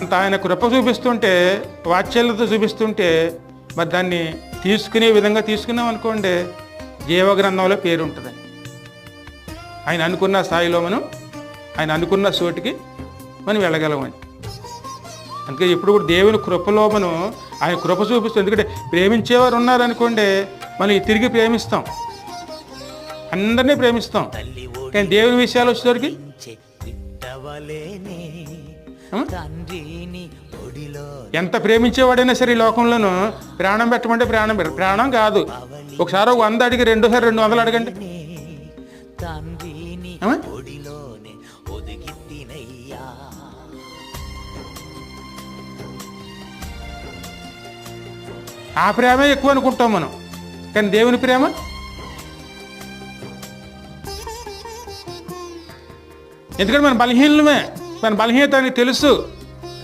అంత ఆయన కృప చూపిస్తుంటే వాత్సల్యత చూపిస్తుంటే మరి దాన్ని తీసుకునే విధంగా తీసుకున్నాం అనుకోండి జీవగ్రంథంలో పేరు ఉంటుంది. ఆయన అనుకున్న స్థాయిలో మనం ఆయన అనుకున్న చోటికి మనం వెళ్ళగలమని అందుకే ఎప్పుడు కూడా దేవుని కృపలో మనం ఆయన కృప చూపిస్తాం ఎందుకంటే ప్రేమించేవారు ఉన్నారనుకోండి మనం తిరిగి ప్రేమిస్తాం. అందరినీ ప్రేమిస్తాం. కానీ దేవుని విషయాలు వచ్చేసరికి తండ్రిని ఎంత ప్రేమించేవాడైనా సరే ఈ లోకంలోనూ ప్రాణం పెట్టమంటే ప్రాణం పెట్ట ప్రాణం కాదు. ఒకసారి ఒక వంద అడిగి రెండోసారి రెండు వందలు అడగండి. తండ్రిని ఒదిగితినయ్యా ఆ ప్రేమే ఎక్కువ అనుకుంటాం మనం. కానీ దేవుని ప్రేమ? ఎందుకంటే మన బలహీనమే మన బలహీనత అని తెలుసు.